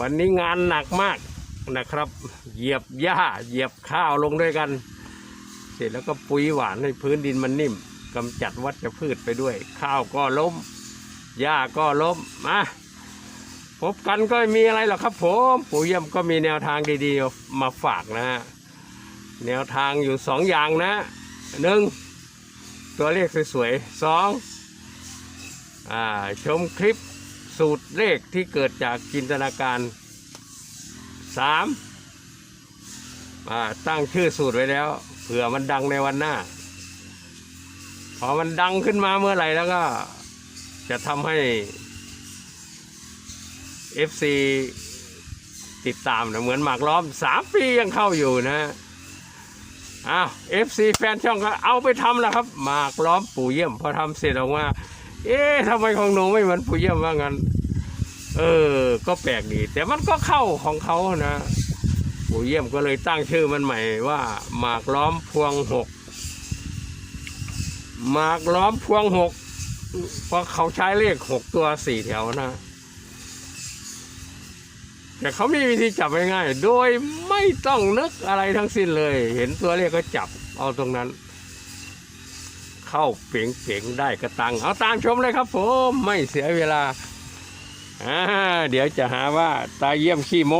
วันนี้งานหนักมากนะครับ เหยียบหญ้าเหยียบข้าวลงด้วยกัน เสร็จแล้วก็ปุ๋ยหวานให้พื้นดินมันนิ่มกำจัดวัชพืชไปด้วย ข้าวก็ล้มหญ้าก็ล้มมาพบกันก็มีอะไรหรอกครับผมปู่เยี่ยมก็มีแนวทางดีๆมาฝากนะฮะแนวทางอยู่สองอย่างนะหนึ่งตัวเลขสวยๆสองอชมคลิป สูตรเลขที่เกิดจากจินตนาการสามาตั้งชื่อสูตรไว้แล้ว เผื่อมันดังในวันหน้า พอมันดังขึ้นมาเมื่อไหร่แล้วก็ จะทำให้ FC ติดตามนะเหมือนหมากล้อมสามปียังเข้าอยู่นะอ้าว FC แฟนช่องก็เอาไปทำแล้วครับ หมากล้อมปู่เยี่ยม พอทำเสร็จออกมา เอ๊ะทำไมของหนูไม่เหมือนปู่เยี่ยมว่างั้น เออ ก็แปลกดี แต่มันก็เข้าของเขานะปู่เยี่ยมก็เลยตั้งชื่อมันใหม่ว่า หมากล้อมพวงหก หมากล้อมพวงหกเพราะเขาใช้เลขหกตัวสี่แถวนะ แต่เขามีวิธีจับง่ายๆ โดยไม่ต้องนึกอะไรทั้งสิ้นเลย เห็นตัวเลขก็จับเอาตรงนั้น เข้าเป๋งๆได้กระตัง เอาตามชมเลยครับผมไม่เสียเวลาอ่าเดี๋ยวจะหาว่าตาเยี่ยมขี้โม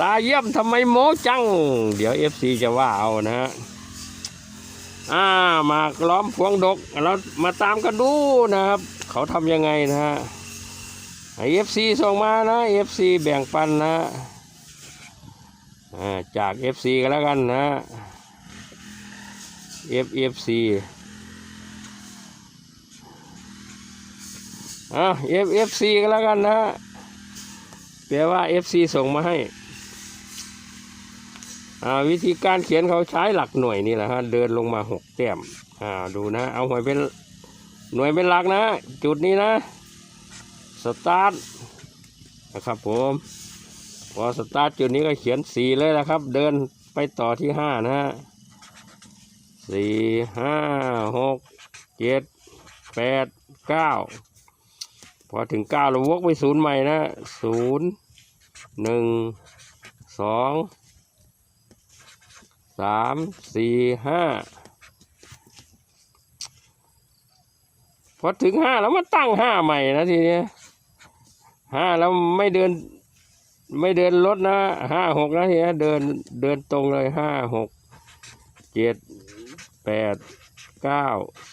ตาเยี่ยมทำไมโมจัง เดี๋ยวเอฟซีจะว่าเอานะฮะอ่ามาล้อมพวงดกเรามาตามกันดูนะครับ เขาทำยังไงนะฮะเอฟซีส่งมานะเอฟซีแบ่งปันนะอ่าจากเอฟซีกันแล้วกันนะ เอฟเอฟซีอ่าเอฟเอฟซีกันแล้วกันนะแปลว่าเอฟซีส่งมาให้อ่าวิธีการเขียนเขาใช้หลักหน่วยนี่แหละฮะเดินลงมาหกแต้มอ่าดูนะ เอาหน่วยเป็นหน่วยเป็นหลักนะ จุดนี้นะ สตาร์ทนะครับผมพอสตาร์ทจุดนี้ก็เขียนสี่เลยนะครับ เดินไปต่อที่ห้านะฮะ สี่ห้าหกเจ็ดแปดเก้าพอถึงเก้าเราวกไปศูนย์ใหม่นะศูนย์หนึ่งสองสามสี่ห้าพอถึงห้าแล้วมาตั้งห้าใหม่นะทีเนี้ยห้าแล้วไม่เดินไม่เดินรถนะห้าหกนะทีเนี้ยเดินเดินตรงเลยห้าหกเจ็ด แปดเก้า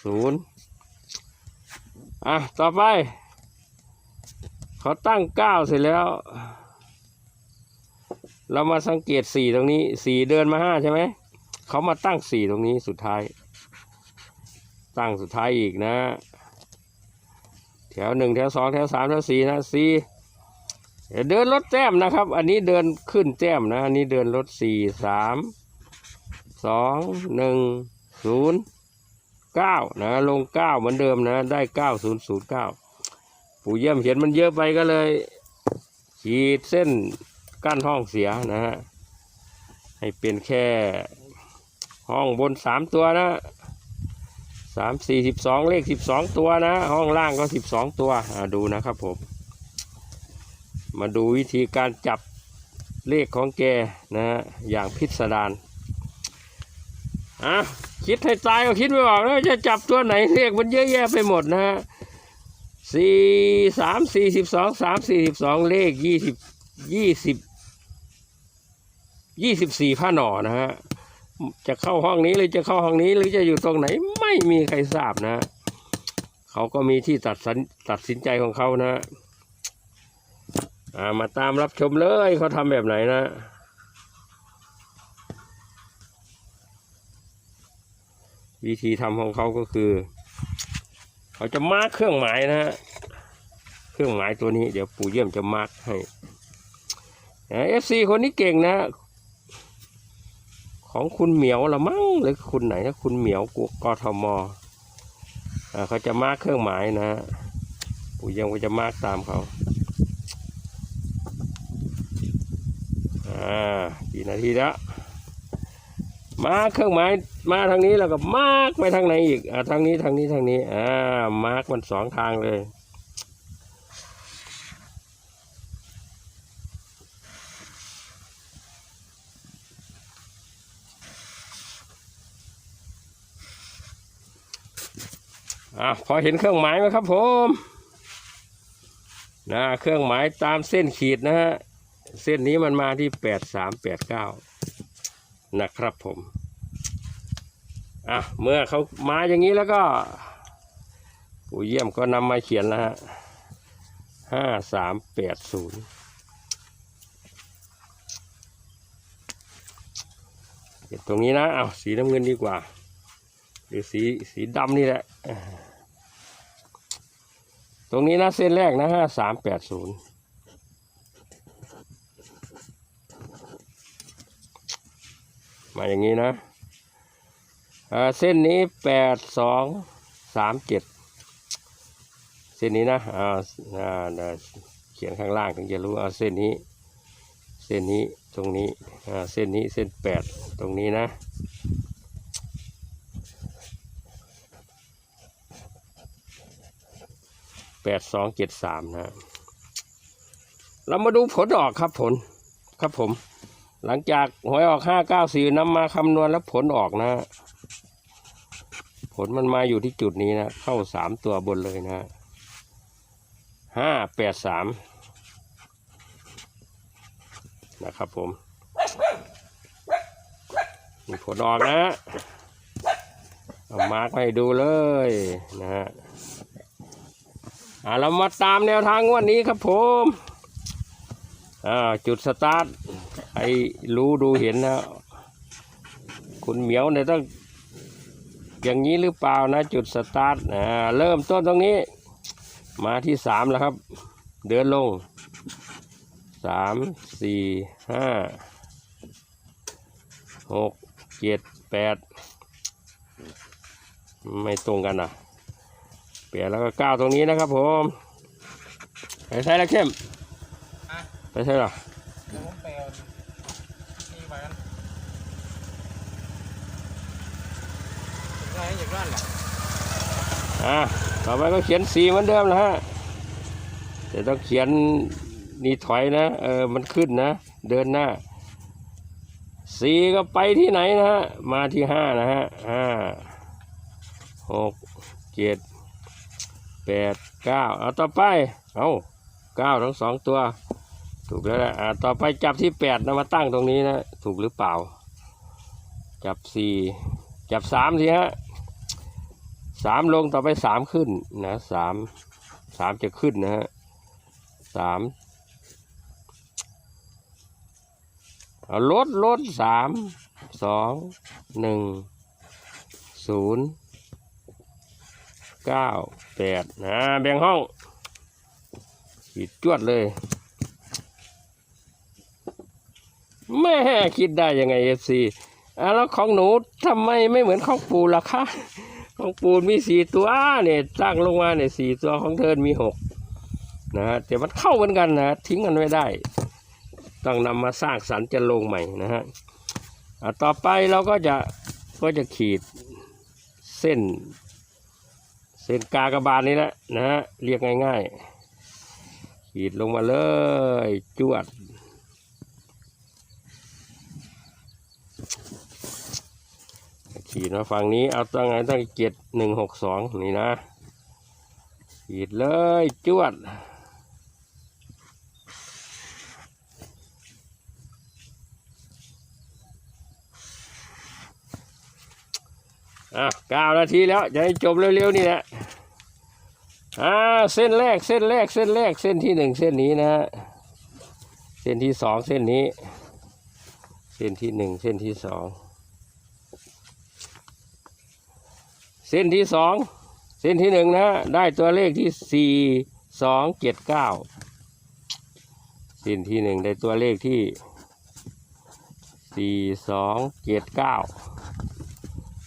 ศูนย์อะ ต่อไป เขาตั้งเก้าเสร็จแล้ว เรามาสังเกตสี่ตรงนี้สี่เดินมาห้าใช่ไหม เขามาตั้งสี่ตรงนี้สุดท้าย ตั้งสุดท้ายอีกนะ แถวหนึ่งแถวสองแถวสามแถวสี่นะสี่เดินรถแต้มนะครับ อันนี้เดินขึ้นแต้มนะ อันนี้เดินรถสี่สามสองหนึ่ง ศูนย์เก้านะ ลงเก้าเหมือนเดิมนะ ได้เก้าศูนย์ศูนย์เก้าปู่เยี่ยมเห็นมันเยอะไปก็เลย ขีดเส้นกั้นห้องเสียนะฮะ ให้เป็นแค่ห้องบนสามตัวนะสามสี่สิบสองเลขสิบสองตัวนะ ห้องล่างก็สิบสองตัวอ่าดูนะครับผม มาดูวิธีการจับเลขของแกนะฮะอย่างพิสดารอะ คิดให้ตายก็คิดไม่ออกแล้วจะจับตัวไหนเลขมันเยอะแยะไปหมดนะฮะสี่สามสี่สิบสองสามสี่สิบสองเลขยี่สิบยี่สิบยี่สิบสี่ผ้าหน่อนะฮะจะเข้าห้องนี้หรือจะเข้าห้องนี้หรือจะอยู่ตรงไหนไม่มีใครทราบนะเขาก็มีที่ตัดสินตัดสินใจของเขานะอ่ามาตามรับชมเลยเขาทำแบบไหนนะ วิธีทำของเขาก็คือ เขาจะมาร์คเครื่องหมายนะฮะเครื่องหมายตัวนี้เดี๋ยวปู่เยี่ยมจะมาร์คให้เอฟซีคนนี้เก่งนะ ของคุณเหมียวละมั้งหรือคุณไหนนะคุณเหมียวกกทมอเขาจะมาร์คเครื่องหมายนะปู่เยังก็จะมาร์คตามเขาอ่ากี่นาทีแล้ว มาเครื่องหมายมาทางนี้แล้วก็มาร์กไปทางไหนอีกอ่าทางนี้ทางนี้ทางนี้อ่ามาร์กมันสองทางเลยอะพอเห็นเครื่องหมายไหมครับผมนะเครื่องหมายตามเส้นขีดนะฮะเส้นนี้มันมาที่แปดสามแปดเก้า นะครับผมอะเมื่อเขามาอย่างนี้แล้วก็ผู้เยี่ยมก็นำมาเขียนแล้วฮะห้าสามแปดศูนย์ตรงนี้นะเอาสีน้ำเงินดีกว่า หรือสีสีดำนี่แหละ ตรงนี้นะเส้นแรกนะห้าสามแปดศูนย์ มาอย่างนี้นะเส้นนี้แปดสองสามเจ็ดเส้นนี้นะอ่าอ่าเเขียนข้างล่างถึงจะรู้เอาเส้นนี้ เส้นนี้ตรงนี้อ่าเส้นนี้เส้นแปดตรงนี้นะแปดสองเจ็ดสามนะ เรามาดูผลออกครับผลครับผม หลังจากหวยออกห้าเก้าสี่นำมาคำนวณแล้วผลออกนะ ผลมันมาอยู่ที่จุดนี้นะ เข้าสามตัวบนเลยนะห้าแปดสามนะครับผมนี่ผลออกนะเอามาร์กให้ดูเลยนะฮะอ่าเรามาตามแนวทางวันนี้ครับผม อ่า จุดสตาร์ท รรู้ดูเห็นนะคุณเหมียวเนี่ยต้องอย่างนี้หรือเปล่านะ จุดสตาร์ทอ่าเริ่มต้นตรงนี้ มาที่สามแล้วครับ เดินลงสามสี่ห้าหกเจ็ดแปดไม่ตรงกันอะเปลี่ยนแล้วก็ก้าวตรงนี้นะครับผมไปใช้แล้วเข้มไปใช่หรอ เดี๋ยวผมไปเอานี่มากันถึงไร อ่าต่อไปก็เขียนสีเหมือนเดิมนะฮะแต่ต้องเขียนนี่ถอยนะเออมันขึ้นนะ เดินหน้าสีก็ไปที่ไหนนะฮะมาที่ห้านะฮะห้าหกเจ็ดแปดเก้าเอาต่อไปเอาเก้าทั้งสองตัว ถูกแล้วนะอ่าต่อไปจับที่แปดนะมาตั้งตรงนี้นะ ถูกหรือเปล่า จับสี่จับสามสิฮะ สามลงต่อไปสามขึ้นนะสามสามจะขึ้นนะฮะสามเอาลดลดสามสองหนึ่งศูนย์เก้าแปดนะแบ่งห้องขีดจวดเลยแม่คิดได้ยังไงเอฟซีอะแล้วของหนูทำไมไม่เหมือนของปูล่ะคะ ของปูนมีสี่ตัวเนี่ยตั้งลงมาเนี่ยสี่ตัวของเธอมีหกนะฮะแต่มันเข้าเหมือนกันนะ ทิ้งกันไม่ได้ ต้องนำมาสร้างสรรค์จะลงใหม่นะฮะอะต่อไปเราก็จะก็จะขีดเส้น เส้นกากระบาลนี่แหละนะฮะเรียกง่าย ๆ ขีดลงมาเลยจวด ขีดมาฝั่งนี้เอาตั้งไงตั้งเจ็ดหนึ่งหกสองนี่นะ ขีดเลยจวดอะเก้านาทีแล้วจะให้จบเร็วๆนี่แหละอ่าเส้นแรกเส้นแรกเส้นแรกเส้นที่หนึ่งเส้นนี้นะฮะเส้นที่สองเส้นนี้ เส้นที่หนึ่งเส้นที่สอง เส้นที่สองเส้นที่หนึ่งนะได้ตัวเลขที่สี่สองเจ็ดเก้าเส้นที่หนึ่งได้ตัวเลขที่สี่สองเจ็ดเก้า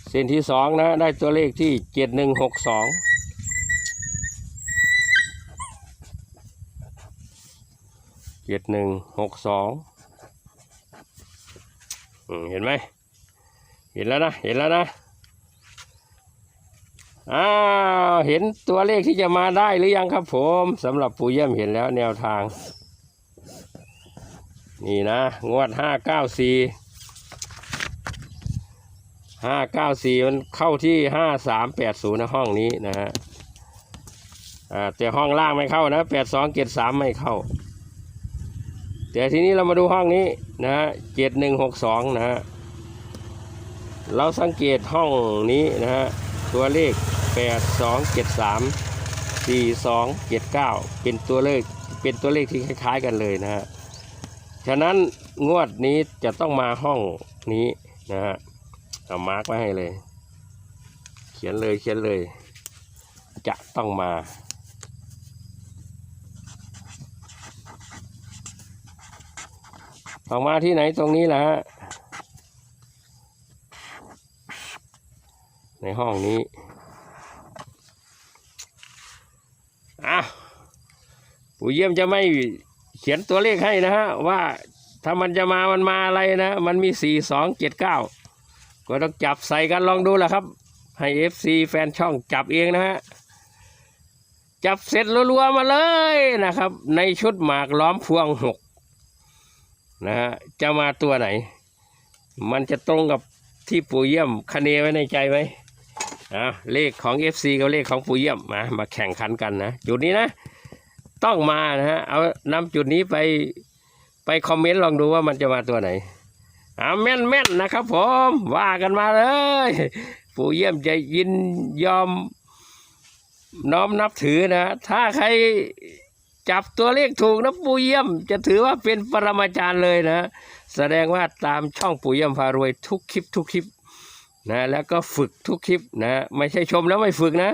เส้นที่สองนะได้ตัวเลขที่เจ็ดหนึ่งหกสองเจ็ดหนึ่งหกสองเห็นไหมเห็นแล้วนะ เห็นแล้วนะ อ้าวเห็นตัวเลขที่จะมาได้หรือยังครับผมสำหรับปู่เยี่ยมเห็นแล้วแนวทาง นี่นะ งวดห้าเก้าสี่ห้าเก้าสี่มันเข้าที่ห้าสามแปดศูนย์ในห้องนี้นะฮะอ่าแต่ห้องล่างไม่เข้านะแปดสองเจ็ดสามไม่เข้า แต่ทีนี้เรามาดูห้องนี้นะฮะเจ็ดหนึ่งหกสองนะฮะเราสังเกตห้องนี้นะฮะตัวเลข แปดสองเจ็ดสามสี่สองเจ็ดเก้าเป็นตัวเลขเป็นตัวเลขที่คล้าย ๆ กันเลยนะฮะฉะนั้นงวดนี้จะต้องมาห้องนี้นะฮะเอามาร์กไว้ให้เลย เขียนเลยเขียนเลย จะต้องมาออกมาที่ไหนตรงนี้แหละฮะในห้องนี้ อะปู่เยี่ยมจะไม่เขียนตัวเลขให้นะฮะว่าถ้ามันจะมามันมาอะไรนะ มันมีสี่สองเจ็ดเก้าก็ต้องจับใส่กันลองดูแหละครับ ให้เอฟซีแฟนช่องจับเองนะฮะ จับเสร็จรัวๆมาเลยนะครับ ในชุดหมากล้อมพวงหกนะฮะจะมาตัวไหน มันจะตรงกับที่ปู่เยี่ยมคะเนไว้ในใจไหม อ่าเลขของ FC กับเลขของปู่เยี่ยมมามาแข่งขันกันนะ จุดนี้นะ ต้องมานะฮะเอานำจุดนี้ไปไปคอมเมนต์ลองดูว่ามันจะมาตัวไหนอ่าแม่นแม่นนะครับผมว่ากันมาเลย ปู่เยี่ยมจะยินยอมน้อมนับถือนะ ถ้าใครจับตัวเลขถูกนะปู่เยี่ยม จะถือว่าเป็นปรมาจารย์เลยนะ แสดงว่าตามช่องปู่เยี่ยมพารวยทุกคลิปทุกคลิป นะแล้วก็ฝึกทุกคลิปนะไม่ใช่ชมแล้วไม่ฝึกนะ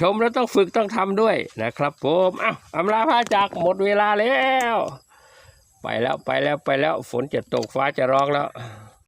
ชมแล้วต้องฝึกต้องทำด้วยนะครับ ผมอ้าวอำลาพาจากหมดเวลาแล้ว ไปแล้วไปแล้วไปแล้วฝนจะตกฟ้าจะร้องแล้ว